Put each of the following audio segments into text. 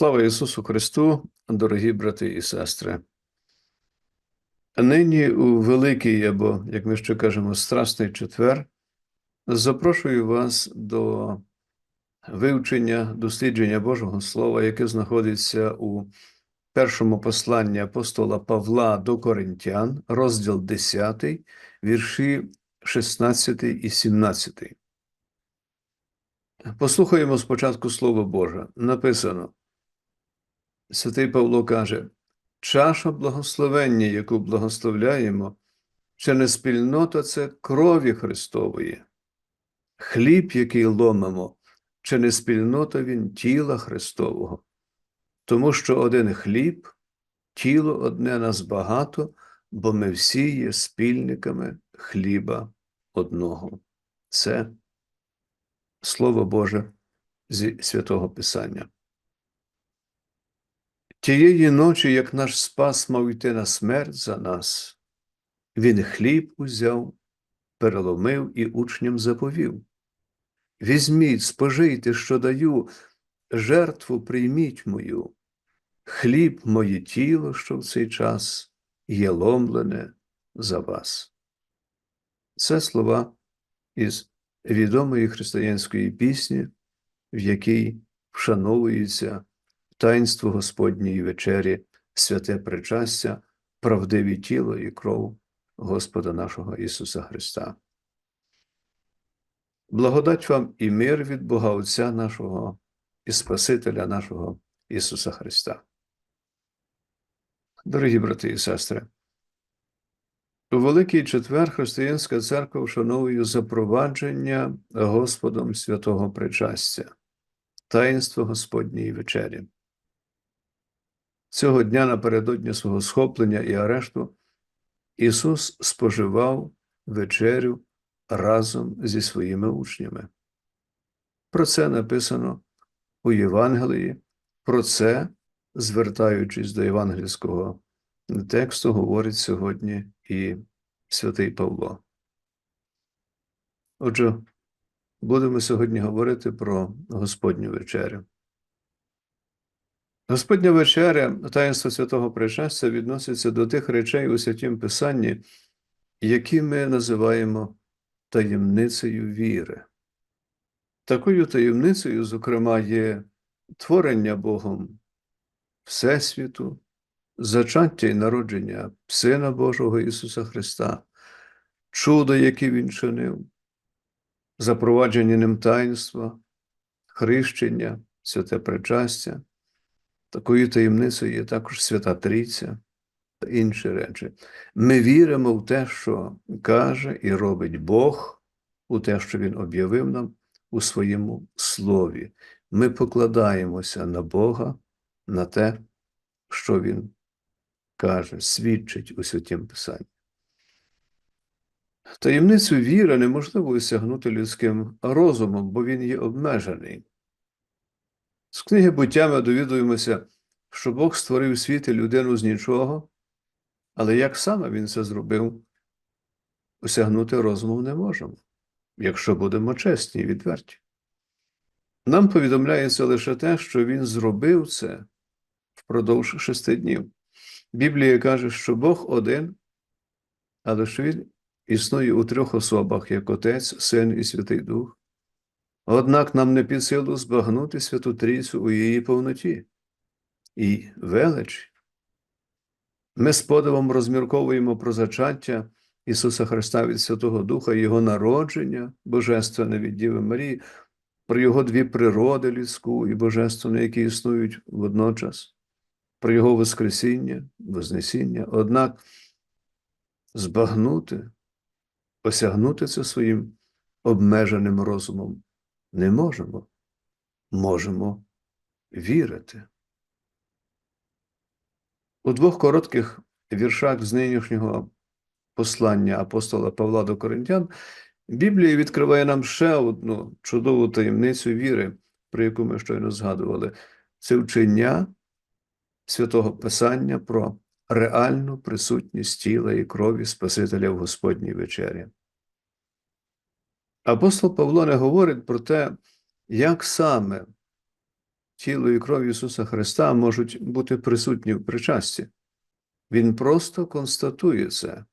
Слава Ісусу Христу, дорогі брати і сестри. Нині у Великий або, як ми ще кажемо, Страсний четвер, запрошую вас до вивчення, дослідження Божого Слова, яке знаходиться у першому посланні апостола Павла до Коринтян, розділ 10, вірші 16 і 17. Послухаємо спочатку Слово Боже. Написано. Святий Павло каже, чаша благословення, яку благословляємо, чи не спільнота це крові Христової, хліб, який ломимо, чи не спільнота він тіла Христового, тому що один хліб, тіло одне нас багато, бо ми всі є спільниками хліба одного. Це Слово Боже зі святого Писання. Тієї ночі, як наш спас мав йти на смерть за нас, він хліб узяв, переломив і учням заповів. Візьміть, спожийте, що даю, жертву прийміть мою, хліб моє тіло, що в цей час є ломлене за вас. Це слова із відомої християнської пісні, в якій вшановується таїнство Господньої вечері, святе причастя, правдиві тіло і кров Господа нашого Ісуса Христа. Благодать вам і мир від Бога Отця нашого і Спасителя нашого Ісуса Христа. Дорогі брати і сестри, у Великий четвер Християнська церква вшановує запровадження Господом святого причастя, таїнство Господньої вечері. Цього дня напередодні свого схоплення і арешту Ісус споживав вечерю разом зі своїми учнями. Про це написано у Євангелії, про це, звертаючись до євангельського тексту, говорить сьогодні і святий Павло. Отже, будемо сьогодні говорити про Господню вечерю. Господня вечеря, таїнство святого причастя відноситься до тих речей у святім Писанні, які ми називаємо таємницею віри. Такою таємницею, зокрема, є творення Богом Всесвіту, зачаття і народження Сина Божого Ісуса Христа, чудо, яке Він чинив, запровадження ним таїнства, хрещення, святе причастя. Такою таємницею є також Свята Трійця та інші речі. Ми віримо в те, що каже і робить Бог, у те, що Він об'явив нам у своєму слові. Ми покладаємося на Бога, на те, що Він каже, свідчить у святім Писанні. Таємницю віри неможливо осягнути людським розумом, бо він є обмежений. З книги буття ми довідуємося, що Бог створив світ і людину з нічого, але як саме Він це зробив, осягнути розуму не можемо, якщо будемо чесні і відверті. Нам повідомляється лише те, що Він зробив це впродовж шести днів. Біблія каже, що Бог один, але що Він існує у трьох особах, як Отець, Син і Святий Дух. Однак нам не під силу збагнути Святу Трійцю у її повноті і велич. Ми з подивом розмірковуємо про зачаття Ісуса Христа від Святого Духа, Його народження, Божественне від Діви Марії, про Його дві природи людську і божественну, які існують водночас, про Його Воскресіння, Вознесіння. Однак збагнути, осягнути це своїм обмеженим розумом не можемо. Можемо вірити. У двох коротких віршах з нинішнього послання апостола Павла до Коринтян Біблія відкриває нам ще одну чудову таємницю віри, про яку ми щойно згадували. Це вчення святого Писання про реальну присутність тіла і крові Спасителя в Господній вечері. Апостол Павло не говорить про те, як саме тіло і кров Ісуса Христа можуть бути присутні в причасті. Він просто констатує це,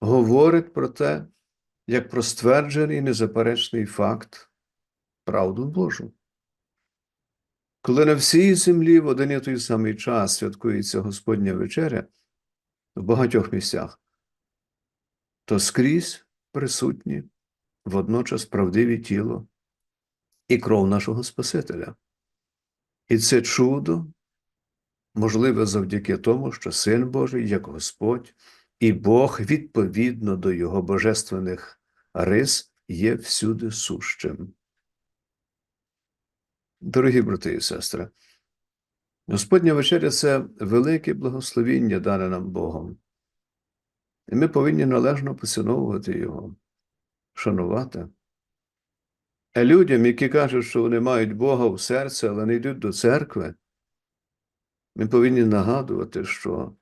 говорить про те, як про стверджений незаперечний факт, правду Божу. Коли на всій землі в один і той самий час святкується Господня вечеря в багатьох місцях, то скрізь присутні водночас правдиві тіло і кров нашого Спасителя. І це чудо можливе завдяки тому, що Син Божий, як Господь, і Бог відповідно до Його божественних рис є всюди сущим. Дорогі брати і сестри, Господня вечеря це велике благословіння, дане нам Богом. І ми повинні належно поціновувати Його, шанувати. А людям, які кажуть, що вони мають Бога в серці, але не йдуть до церкви, ми повинні нагадувати, що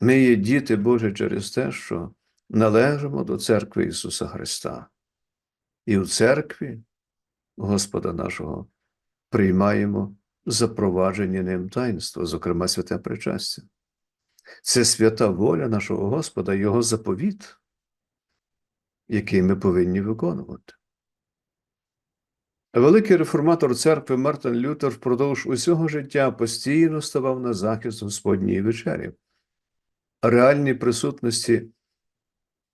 ми є діти Божі через те, що належимо до церкви Ісуса Христа. І в церкві Господа нашого приймаємо запровадження ним таїнства, зокрема святе причастя. Це свята воля нашого Господа, Його заповіт, який ми повинні виконувати. Великий реформатор церкви Мартин Лютер впродовж усього життя постійно ставав на захист Господньої вечері, реальній присутності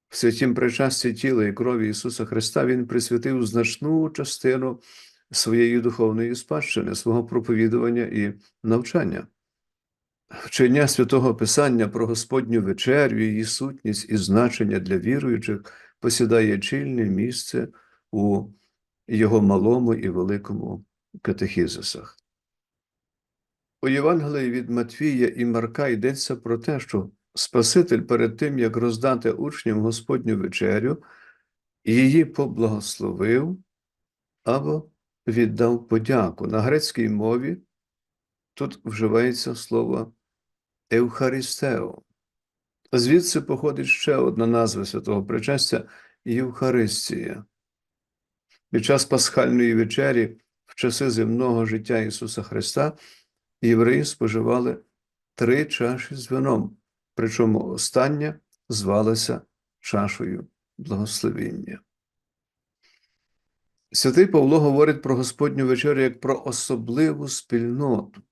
в святім причасті тіла і крові Ісуса Христа Він присвятив значну частину своєї духовної спадщини, свого проповідування і навчання. Вчення святого Писання про Господню вечерю, її сутність і значення для віруючих посідає чільне місце у його малому і великому катехізисах. У Євангелії від Матвія і Марка йдеться про те, що Спаситель перед тим, як роздати учням Господню вечерю, її поблагословив або віддав подяку. На грецькій мові тут вживається слово Евхаристео. Звідси походить ще одна назва святого причастя Євхаристія. Під час пасхальної вечері, в часи земного життя Ісуса Христа, євреї споживали три чаші з вином, причому остання звалася чашею благословіння. Святий Павло говорить про Господню вечерю як про особливу спільноту,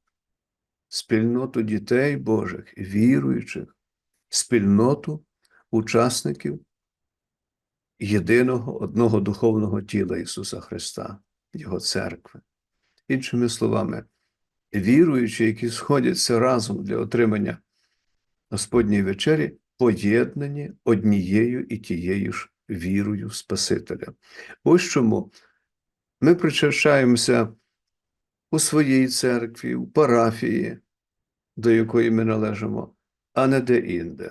спільноту дітей Божих, віруючих, спільноту учасників єдиного одного духовного тіла Ісуса Христа, Його церкви. Іншими словами, віруючі, які сходяться разом для отримання Господньої вечері, поєднані однією і тією ж вірою Спасителя. Ось чому ми причащаємося у своїй церкві, у парафії, до якої ми належимо, а не де-інде.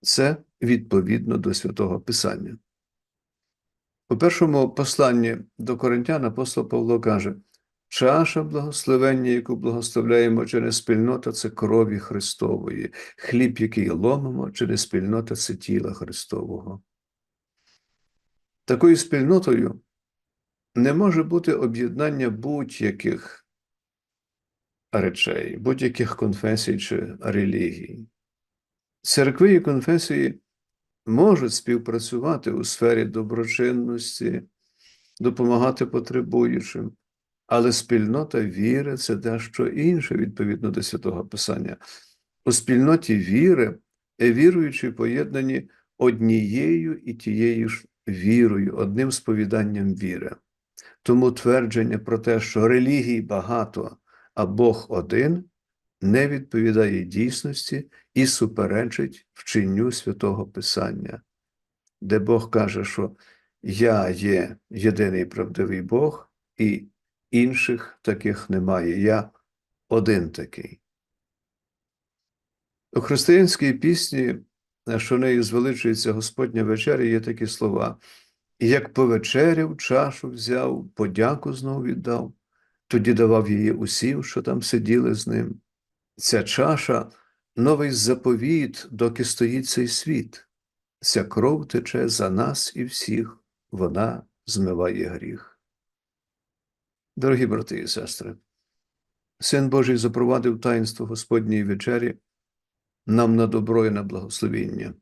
Це відповідно до святого Писання. У першому посланні до Коринтян апостол Павло каже: чаша благословення, яку благословляємо через спільнота, це крові Христової, хліб, який ломимо, через спільнота це тіла Христового. Такою спільнотою не може бути об'єднання будь-яких речей, будь-яких конфесій чи релігій. Церкви і конфесії можуть співпрацювати у сфері доброчинності, допомагати потребуючим, але спільнота віри це дещо інше відповідно до святого Писання. У спільноті віри віруючі поєднані однією і тією ж вірою, одним сповіданням віри. Тому твердження про те, що релігій багато, а Бог один, не відповідає дійсності і суперечить вченню святого Писання, де Бог каже, що Я є єдиний правдивий Бог, і інших таких немає. Я один такий. У християнській пісні, що нею звеличується Господня вечеря, є такі слова. Як повечеряв, чашу взяв, подяку знов віддав, тоді давав її усім, що там сиділи з ним. Ця чаша новий заповіт, доки стоїть цей світ. Ця кров тече за нас і всіх, вона змиває гріх. Дорогі брати і сестри, Син Божий запровадив таїнство Господньої вечері нам на добро і на благословіння,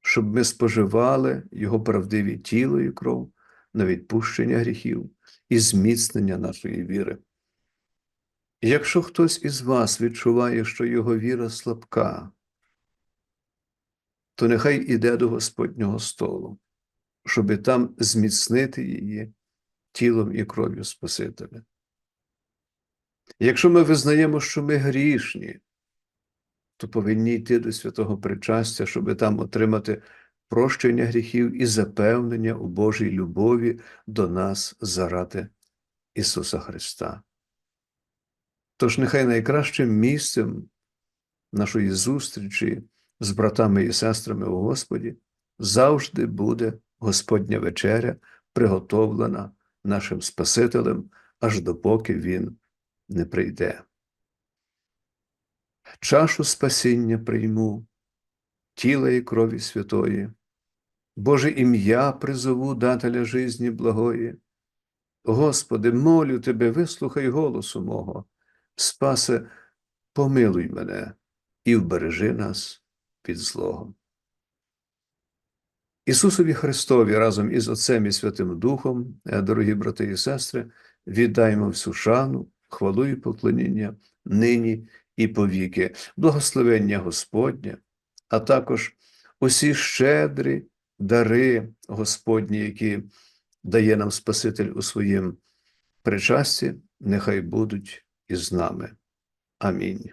щоб ми споживали Його правдиві тіло і кров на відпущення гріхів і зміцнення нашої віри. Якщо хтось із вас відчуває, що його віра слабка, то нехай іде до Господнього столу, щоби там зміцнити її тілом і кров'ю Спасителя. Якщо ми визнаємо, що ми грішні, то повинні йти до святого причастя, щоб там отримати прощення гріхів і запевнення у Божій любові до нас заради Ісуса Христа. Тож нехай найкращим місцем нашої зустрічі з братами і сестрами у Господі завжди буде Господня вечеря, приготовлена нашим Спасителем, аж допоки Він не прийде. Чашу спасіння прийму, тіла і крові святої, Боже ім'я призову дателя жизні благої. Господи, молю Тебе, вислухай голосу мого, спасе, помилуй мене і вбережи нас від злого. Ісусові Христові разом із Отцем і Святим Духом, е, дорогі брати і сестри, віддаймо всю шану, хвалу і поклоніння нині і повіки, благословення Господнє, а також усі щедрі дари Господні, які дає нам Спаситель у своїм причасті, нехай будуть із нами. Амінь.